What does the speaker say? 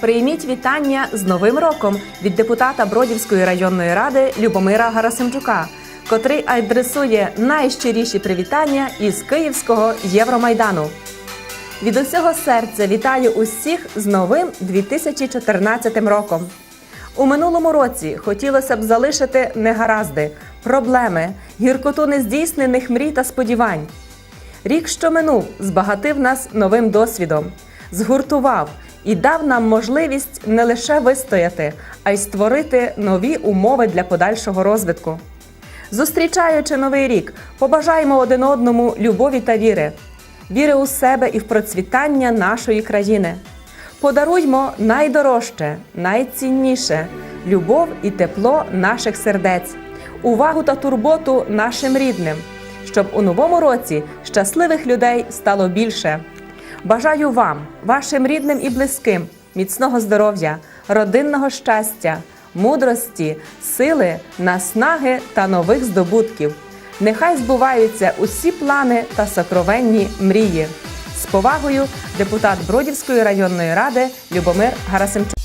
Прийміть вітання з Новим роком від депутата Бродівської районної ради Любомира Гарасимчука, котрий адресує найщиріші привітання із Київського Євромайдану. Від усього серця вітаю усіх з новим 2014 роком. У минулому році хотілося б залишити негаразди, проблеми, гіркоту нездійснених мрій та сподівань. Рік, що минув, збагатив нас новим досвідом, згуртував і дав нам можливість не лише вистояти, а й створити нові умови для подальшого розвитку. Зустрічаючи новий рік, побажаємо один одному любові та віри, віри у себе і в процвітання нашої країни. Подаруймо найдорожче, найцінніше любов і тепло наших сердець, увагу та турботу нашим рідним, щоб у новому році щасливих людей стало більше. Бажаю вам, вашим рідним і близьким, міцного здоров'я, родинного щастя, мудрості, сили, наснаги та нових здобутків. Нехай збуваються усі плани та сокровенні мрії. З повагою, депутат Бродівської районної ради Любомир Гарасимчук.